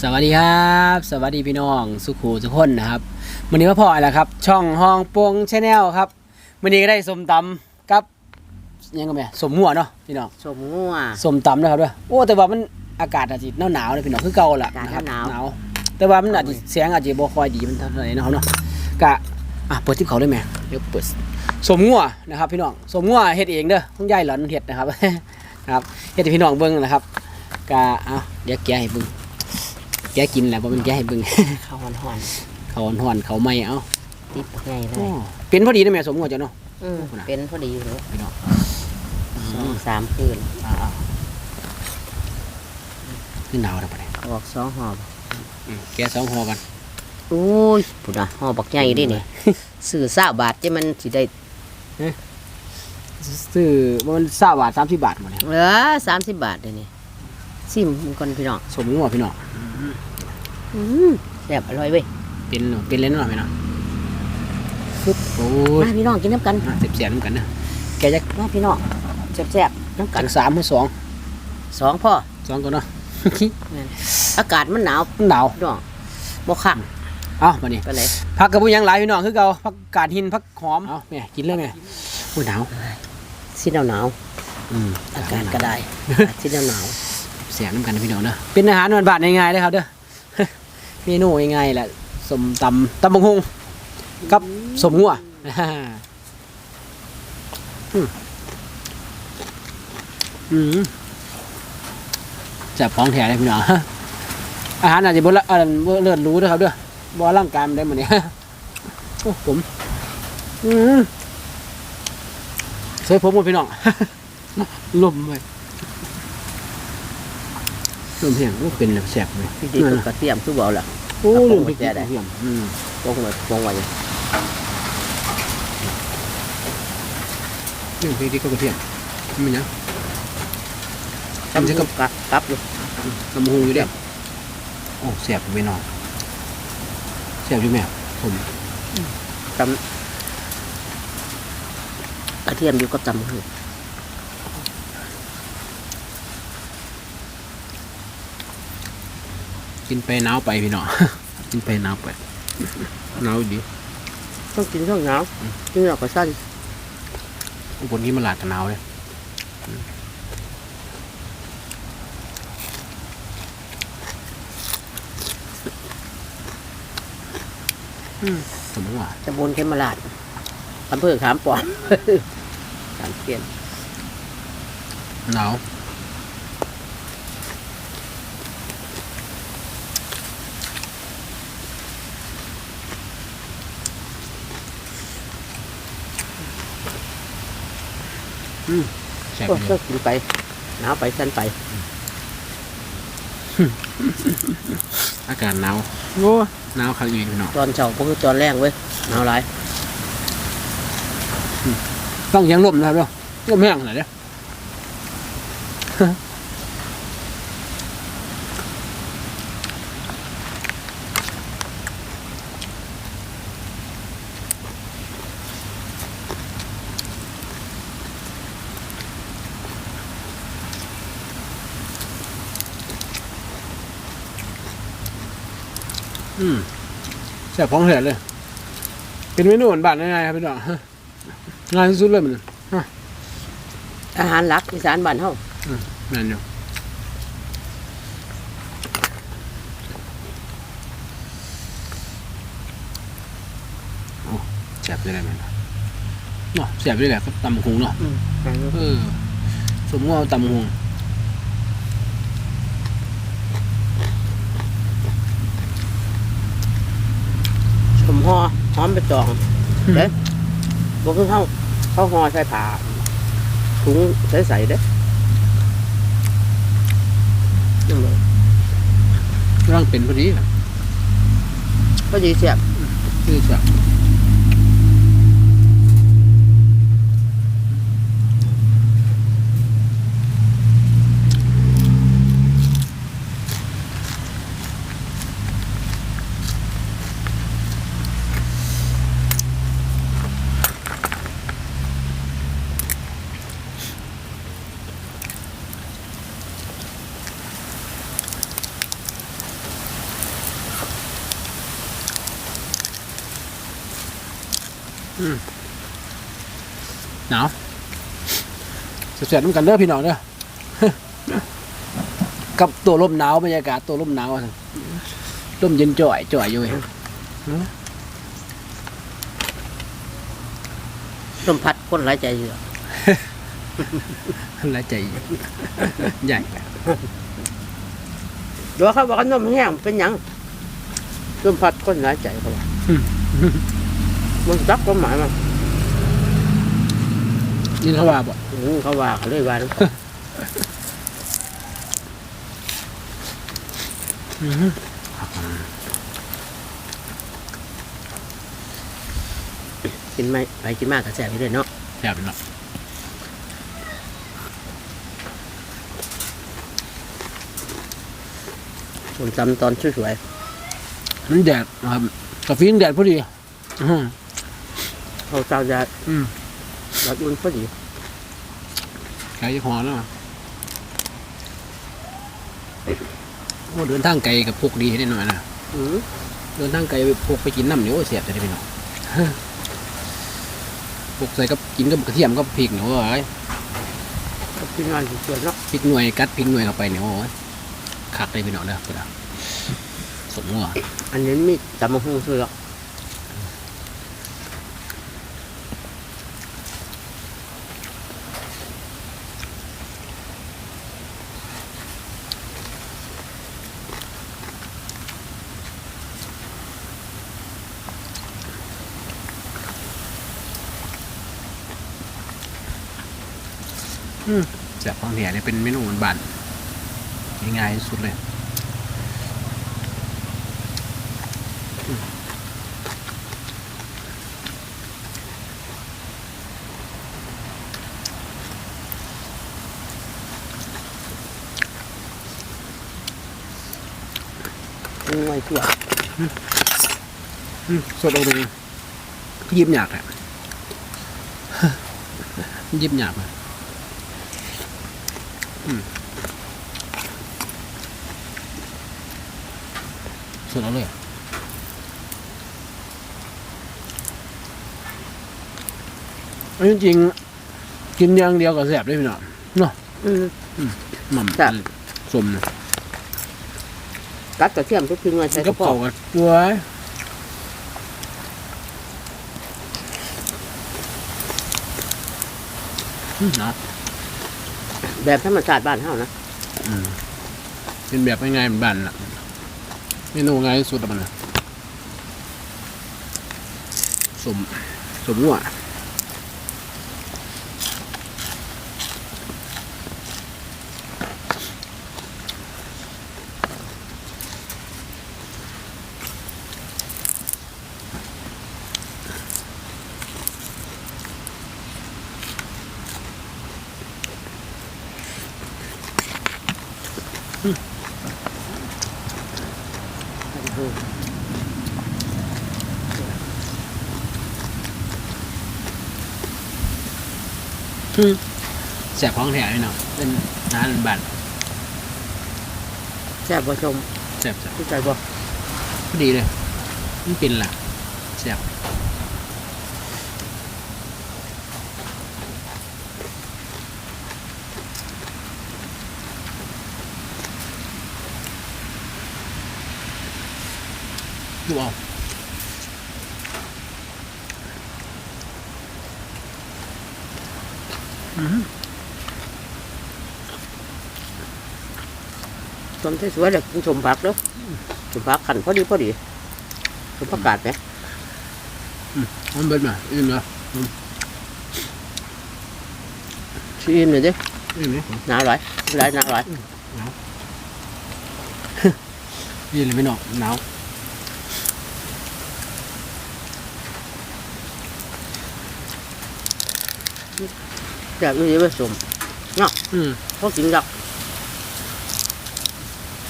สวัสดีครับ สวัสดีพี่น้องสุขูทุกคนนะครับวันนี้มาพอแล้วครับ ช่องห้องปงชาแนลครับวันนี้ก็ได้สมตำกับยังไงแม่สมหัวเนาะพี่น้องสมงัวสมตำนะครับด้วยโอ้แต่ว่ามันอากาศอาจจะหนาวหนาวๆเลยพี่น้องคือเก่าละอากาศนะครับหนาวหนาวแต่ว่ามันอาจจะเสียงอาจจะบ่ค่อยดีมันเท่าไหร่นะครับเนาะกะอะเปิดทิปเขาเลยแม่เดี๋ยวเปิดสมงัวนะครับ พี่น้องสมงัวเฮ็ดเองเด้อต้องย่ายหลอนเฮ็ดนะครับนะครับเฮ็ดให้พี่น้องเบิ่งนะครับกะเอาเดี๋ยวแกะให้เบิ่ง แกะกินแหละบ่แมันแกะให้เบิ่ง ข้าวหอนเขาห่อนๆเขาไม่เอาๆติดใหญ่เลยเป็นพอดีนะแม่สมหัวจ้ะเนาะ อืมเป็นพอดีเลยพี่น้องสองสามคืนอ่าๆขึ้นหนาวแล้วปะเนี่ยออกสองหอบอืมแกะสองห่อกันโอ้ยปุ่นอะหอบักใหญ่ดินี่ซื้อซาบาทจะมันสิได้ซื้อมันสาบาทสามสิบบาทหมดเลยเหลือสามสิบบาทเดี๋ยวนี้ซิมมันก่อนพี่น้องสมหัวพี่น้อง อืมแซ่บอร่อยเว้ยเป็นเนาะเป็นเล่นเนาะพี่น้องปึ๊บโอ้ยมาพี่น้องกินน้ำกันเสียบเสียบๆน้ำกันนะแกจะมาพี่น้องแซ่บๆน้ำกักันนสามหรือสองสองพ่อสองก่อนเนาะอากาศมันหนาวมันหนาวพี่น้องบ่ขังเอ้ามานี่ไปเลยผักกระปุกยังหลายพี่น้องคือเก่าผักกาดหินผักหอมเอ้าแม่กินเลยแม่อุ้ยหนาวสิหนาวหนาวอืมๆอากาศก็ได้อากาศสิหนาวหนาว เสียงน้ำกันนะพี่น้องเนอะเป็นอาหารบานๆง่ายๆเลยครับเด้อเมนูง่ายๆแหละสมตำตำบังฮงกับสมงัวจับของแถเลยพี่น้องอาหารอาจจะบละอันบ่เลิศรู้นะครับเด้อบ่ร่างกายมันได้เหมดเนี่ยโอ้ผมอืมใส่ผมหมดพี่น้องลมเลย ลมเพียงโอ้เป็นแบบแสบเลยพี่ดีก็กระเทียมคือเบาล่ะโอ้กระโปลืรงมไว้พริกแก้ได้เทียมอืมปองไว้ปองไว้ลืมพริกที่ก็กระเทียมมันยังทำกับกับกับอยู่ลำหูอยู่เด้อโอ้แสบไปหน่อยแสบอยู่แม่ผมทำกระเทียมอยู่กับจำคือ กินไปหนาวไปพี่น้อง กินไปหนาวไปหนาวดีต้องกินช่วงหนาวกินหนาวก็สั้นบนที่มันหลาดกับหนาวเลยอืมสมมติว่าตำบลเขมราชอำเภอขามปอนขามเทียนหนาว แสบก็เลก็ยกินไปหนาวไปสั้นไป อากาศหนาวโอ้หนาวคักอีกพี่น้องตอนเช้าก็คือตอนแรกเว้ยหนาวหลายต้องยังลมนะครับเด้อลมแห้งหน่อยเด้อ อืมแซ่บของเถื่อนเลย เป็นเมนูบ้านๆง่ายๆครับพี่น้องง่ายที่สุดเลยมันอาหารหลักอีสานบ้านเฮานั่นอยู่โอ้แซ่บเลยแหละแม่นเนาะแซ่บเลยแหละก็ตำบักหุงเนาะอืมเออสมมติว่าตำบักหุง สมห่อหอมไปจองเด้บ่คือเฮาเขาห่อใส่ผ้าถุงใส่ๆเด้นั่นเลยร่างเป็นพอดีแหละพอดีเสียบคือแซ่บ หนาวเสียดๆน้ำกันเด้อพี่น้องเด้อกับตัวลมหนาวบรรยากาศตัวลมหนาวอะลมเย็นจ่อยจ่อยอยู่เว้ยลมพัดคนหลายใจอยู่ละใจใหญ่เดี๋ยวเขาบอกว่านมแห้งเป็นหยังลมพัดคนหลายใจเขาบอก มันจับความหมายมันนี่เขาว่าบ่อืมเขาว่าเขาเลยว่านะกินไม่ไปกินมากก็แสบไปเลยเนาะแซ่บเนาะผมจำตอนสวยมันแดดนะครับกาแฟแดดพอดีอื้อหือๆ เขาเจ้าจะอืมรัดอุ่นพอดีไกลจะหอแล้วโอ้เดินทางไกลกับพวกดีแน่นอนนะอืมเดินทางไกลพวกไปกินน้ำเหนียวเสียบจะได้พี่น้องพวกใส่กับกินกับกระเทียมกับพริกเหนียวไอ้ยก็กินงานสวยๆเนาะพริกหน่วยกัดพริกหน่วยเข้าไปเหนียวโอ้ยคักเลยพี่น้องเด้อพี่น้องสมหัวอันนี้มีตำมะฮุ่งซื้อหรอ แซ่บของแท้เนี่ยเป็นเมนูบ้านๆง่ายๆที่สุดเลยมีไว้ทั่วอืมสดออกไปเลยยิบหยาบอะยิบหยาบอะอืม สดเอาเลยอันนี้จริงๆกินอย่างเดียวก็แซ่บเลยพี่น้องเนาะอืม หม่ำแซ่บ สมนะกัดกระเทียมทุกทิ้งไว้ใส่กกัระบเพาะเขากันด้วยอืมเนาะ แบบธรรมชาติบ้านเฮานะอืมเป็นแบบง่ายๆเหมือนบ้านน่ะเมนูง่ายที่สุดอะมันน่ะสมสมนัว แสบของแถวนี่เนาะเป็นอาหารบ้านแซ่บบ่ชมแสบแสบที่ใจบ่พอดีเลยมันเป็นหล่ะแสบ ดูเอาชมสวยๆเด็กกินชมผักเด้อชมผักขันพอดีพอดีชมผักกาดไหมมันเป็นมาอิ่มแล้วชิมหน่อยดิอิ่มเลยหนาหลายหลายหนาหลายอิ่มเลยไม่นอกหนาว แซ่บนี่ไปชมอืมเขากินดัก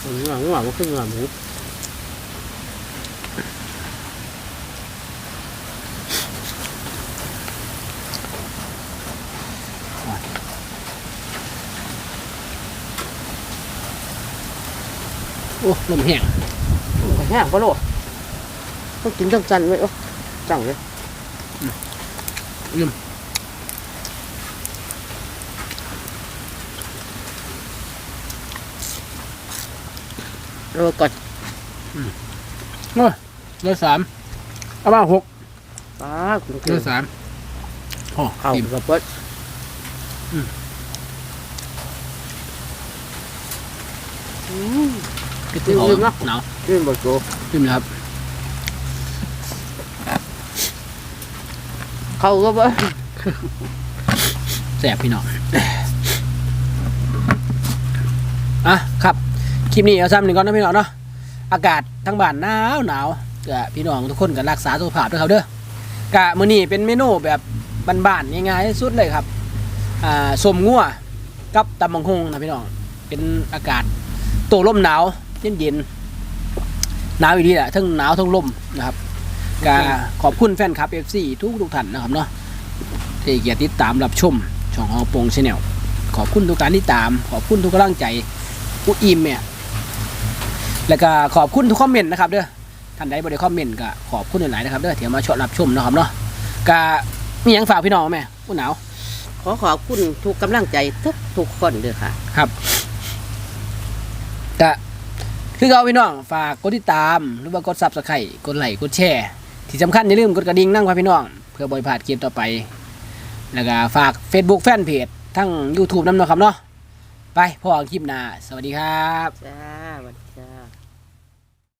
หัวหัวมันขึ้นหัวหมูโอ้ลมแห้งแห้งก็โลดเขากินทั้งจันไว้โอ้จังเลยลืม เออก่อนโอ้ยเหลือสามเอามาหกป้าคุณเหลือสามโอ้เข้าอิ่มกับเปิ้ลอืมอืมคิดถึงเขาลืมเนอะ หนาวนี่บดโกลืมเลยครับเข้าก็บ่แสบพี่น้องอะครับค ลิปนี้เอาซ้ำหนึ่งก่อนนะพี่น้องเนาะอากาศทั้งบ้านหนาวหนาวก็พี่น้องทุกคนก็รักษาสุขภาพด้วยครับเด้อกะมื้อนี้เป็นเมนูแบบบ้านๆง่ายๆที่สุดเลยครับอ่าสมงัวกับตำบังฮงนะพี่น้องเป็นอากาศโตลมหนาวเย็นๆหนาวอีดีแหละทั้งหนาวทั้งลมนะครับก็ขอบคุณแฟนคลับ FC ทุกทุกๆท่านนะครับเนาะที่เกียรติดตามรับชมช่องฮอปงชาแนลขอบคุณทุกการที่ตาม ขอบคุณทุกกำลังใจ อุยอิมเนี่ย แล้วก็ขอบคุณทุกคอมเมนต์นะครับเด้อท่านใดบ่ได้คอมเมนต์ก็ขอบคุณหลายๆนะครับเด้อที่มาชมรับชมนะครับเนาะก็มีหยังฝากพี่น้องไหมผู้หนาวขอขอบคุณทุกกำลังใจทุกทุกคนเด้อค่ะ ครับก็คือเอาพี่น้องฝากกดติดตามหรือว่ากดซับสไครต์กดไลค์กดแชร์ที่สำคัญอย่าลืมกดกระดิ่งนั่งครับพี่น้อง เพื่อบ่อยพลาดคลิปต่อไป แล้วก็ฝาก Facebook แฟนเพจทั้ง YouTube นำเนาะครับเนาะไปพอกันคลิปหน้าสวัสดีครับ จ้าสวัสดี